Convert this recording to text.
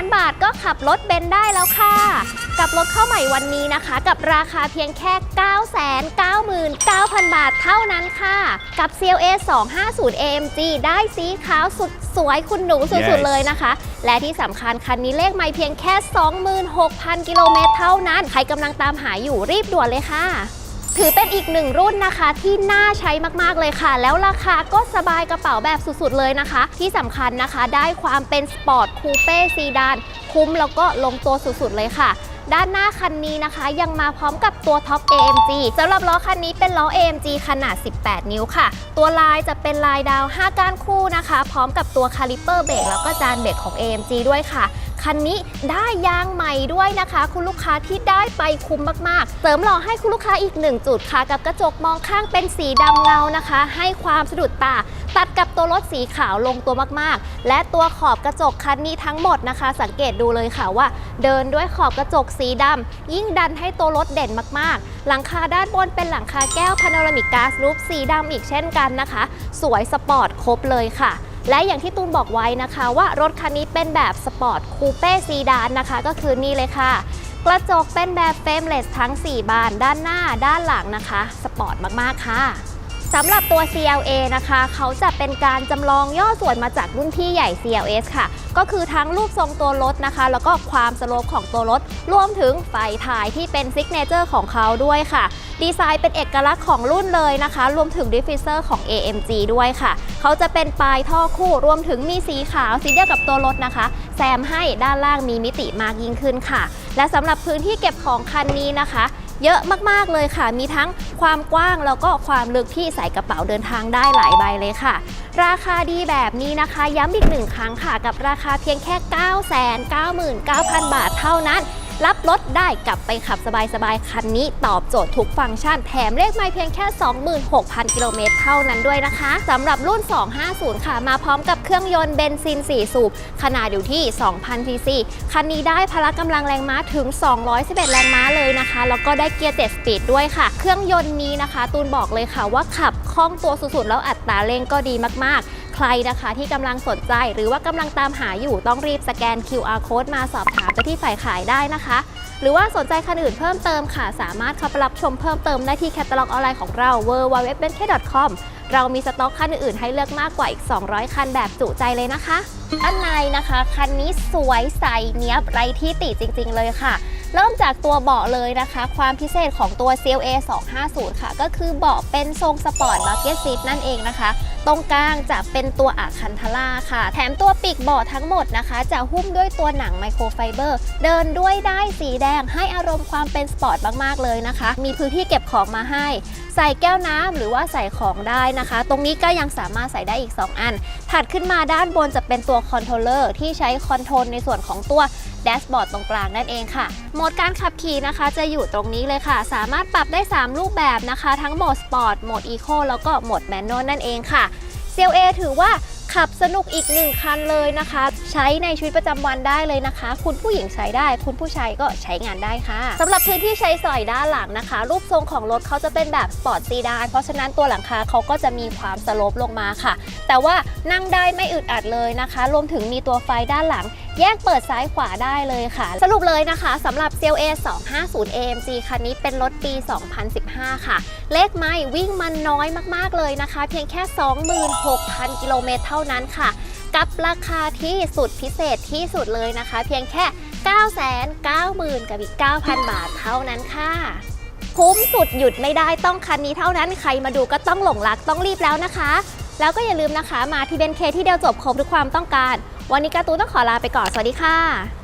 านบาทก็ขับรถเบนได้แล้วค่ะ กับรถเข้าใหม่วันนี้นะคะ กับราคาเพียงแค่ 999,000 บาทเท่านั้นค่ะ กับ CLA 250 AMG ได้สีขาวสุดสวยคุณหนูสุด Yes ๆเลยนะคะ และที่สำคัญคันนี้เลขไม่เพียงแค่ 26,000 กิโลเมตรเท่านั้น ใครกำลังตามหาอยู่รีบด่วนเลยค่ะ ถือเป็นอีกหนึ่งรุ่นนะคะที่น่าใช้มากๆเลยค่ะ แล้วราคาก็สบายกระเป๋าแบบสุดๆเลยนะคะ ที่สำคัญนะคะได้ความเป็นสปอร์ตคูเป้ซีดานคุ้มแล้วก็ลงตัวสุดๆเลยค่ะ ด้านหน้าคันนี้นะคะ ยังมาพร้อมกับตัวท็อป AMG สำหรับล้อคันนี้เป็นล้อ AMG ขนาด 18 นิ้วค่ะ ตัวลายจะเป็นลายดาว 5 ก้านคู่นะคะ พร้อมกับตัวคาลิเปอร์เบรกแล้วก็จานเบรกของ AMG ด้วยค่ะ คันนี้ได้ยางใหม่ด้วยนะคะ คุณลูกค้าที่ได้ไปคุ้มมากๆ เสริมหล่อให้คุณลูกค้าอีกหนึ่งจุดค่ะกับกระจกมองข้างเป็นสีดำเงานะคะ ให้ความสะดุดตา ตัดกับตัวรถสีขาวลงตัวมากๆ และตัวขอบกระจกคันนี้ทั้งหมดนะคะ สังเกตดูเลยค่ะว่า เดินด้วยขอบกระจกสีดำยิ่งดันให้ตัวรถเด่นมากๆ หลังคาด้านบนเป็นหลังคาแก้วพาโนรามิกกาซรูปสีดำอีกเช่นกันนะคะ สวยสปอร์ตครบเลยค่ะ และอย่างที่ตูนบอกไว้นะคะว่ารถคันนี้เป็นแบบสปอร์ตคูเป้ซีดานนะคะ ก็คือนี่เลยค่ะ กระจกเป็นแบบเฟรมเลสทั้ง 4 บานด้านหน้าด้านหลังนะคะ สปอร์ตมาก ๆ ค่ะ สำหรับตัว CLA นะคะ เขาจะเป็นการจำลองย่อส่วนมาจากรุ่นพี่ใหญ่ CLS ค่ะ ก็คือทั้งรูปทรงตัวรถนะคะ แล้วก็ความสโลปของตัวรถ รวมถึงไฟถ่ายที่เป็นซิกเนเจอร์ของเขาด้วยค่ะ ดีไซน์เป็นเอกลักษณ์ของรุ่นเลยนะคะ รวมถึงดิฟฟิเซอร์ของ AMG ด้วยค่ะ เขาจะเป็นปลายท่อคู่ รวมถึงมีสีขาวสีเดียวกับตัวรถนะคะ แซมให้ด้านล่างมีมิติมากยิ่งขึ้นค่ะ และสำหรับพื้นที่เก็บของคันนี้นะคะ เยอะมากๆเลยค่ะ มีทั้งความกว้างแล้วก็ความลึกที่ใส่กระเป๋าเดินทางได้หลายใบเลยค่ะ ราคาดีแบบนี้นะคะ ย้ำอีกหนึ่งครั้งค่ะ กับราคาเพียงแค่ 999,000 บาทเท่านั้น รับรถได้กลับไปขับสบายๆ คันนี้ตอบโจทย์ทุกฟังก์ชันแถมเลขไม่เพียงแค่ 26,000 กิโลเมตรเท่านั้นด้วยนะคะสำหรับรุ่น 250 ค่ะ มาพร้อมกับเครื่องยนต์เบนซิน 4 สูบ ขนาดอยู่ที่ 2,000 ซีซี คันนี้ได้พละกำลังแรงม้าถึง 211 แรงม้าเลยนะคะ แล้วก็ได้เกียร์ 7 สปีดด้วยค่ะ เครื่องยนต์นี้นะคะ ตูนบอกเลยค่ะว่าขับคล่องตัวสุดๆ แล้วอัตราเร่งก็ดีมากๆ รนะคะที่กำลังสนใจ หรือว่ากำลังตามหาอยู่ต้องรีบสแกน QR code มาสอบถามไปที่ฝ่ายขายได้นะคะ หรือว่าสนใจคันอื่นเพิ่มเติมค่ะ สามารถเข้าไปรับชมเพิ่มเติมได้ที่แคตตาล็อกออนไลน์ของเรา w w w b e n k c o m เรามีสต็อกคันอื่นๆให้เลือกมากกว่าอีก 200 คันแบบจุใจเลยนะคะด้านในนะคะ คันนี้สวยใสเนี้ยบไรที่ติจริง ๆ เลยค่ะ เริ่มจากตัวเบาะเลยนะคะ ความพิเศษของตัว CLA 250 ค่ะ ก็คือเบาะเป็นทรงสปอร์ตบักเก็ตซีทนั่นเองนะคะ ตรงกลางจะเป็นตัวอาคันทล่าค่ะ แถมตัวปีกเบาะทั้งหมดนะคะ จะหุ้มด้วยตัวหนังไมโครไฟเบอร์ เดินด้วยได้สีแดงให้อารมณ์ความเป็นสปอร์ตมากๆเลยนะคะ มีพื้นที่เก็บของมาให้ ส่แก้วน้ำหรือว่าใส่ของได้นะคะ ตรงนี้ก็ยังสามารถใส่ได้อีก 2 อัน ถัดขึ้นมาด้านบนจะเป็นตัวคอนโทรลเลอร์ที่ใช้คอนโทรลในส่วนของตัวแดชบอร์ดตรงกลางนั่นเองค่ะ โหมดการขับขี่นะคะจะอยู่ตรงนี้เลยค่ะ สามารถปรับได้ 3 รูปแบบนะคะ ทั้งโหมดสปอร์ต โหมดอีโคแล้วก็โหมดแมนนวลนั่นเองค่ะ CLA ถือว่า ขับสนุกอีกหนึ่งคันเลยนะคะ ใช้ในชีวิตประจำวันได้เลยนะคะ คุณผู้หญิงใช้ได้ คุณผู้ชายก็ใช้งานได้ค่ะสำหรับพื้นที่ใช้สอยด้านหลังนะคะ รูปทรงของรถเขาจะเป็นแบบสปอร์ตซีดานเพราะฉะนั้นตัวหลังคาเขาก็จะมีความสโลปลงมาค่ะ แต่ว่านั่งได้ไม่อึดอัดเลยนะคะ รวมถึงมีตัวไฟด้านหลัง แยกเปิดซ้ายขวาได้เลยค่ะ สรุปเลยนะคะสำหรับ CLA 250 AMG คันนี้เป็นรถปี 2015 ค่ะ เลขไม่วิ่งมันน้อยมากๆเลยนะคะ เพียงแค่ 26,000 กิโลเมตรเท่านั้นค่ะ กับราคาที่สุดพิเศษที่สุดเลยนะคะ เพียงแค่ 990,000 กับอีก 9,000 บาทเท่านั้นค่ะคุ้มสุดหยุดไม่ได้ต้องคันนี้เท่านั้นใครมาดูก็ต้องหลงรักต้องรีบแล้วนะคะ แล้วก็อย่าลืมนะคะ มาที่เบนเคที่เดียวจบครบทุกความต้องการ วันนี้การ์ตูนต้องขอลาไปก่อน สวัสดีค่ะ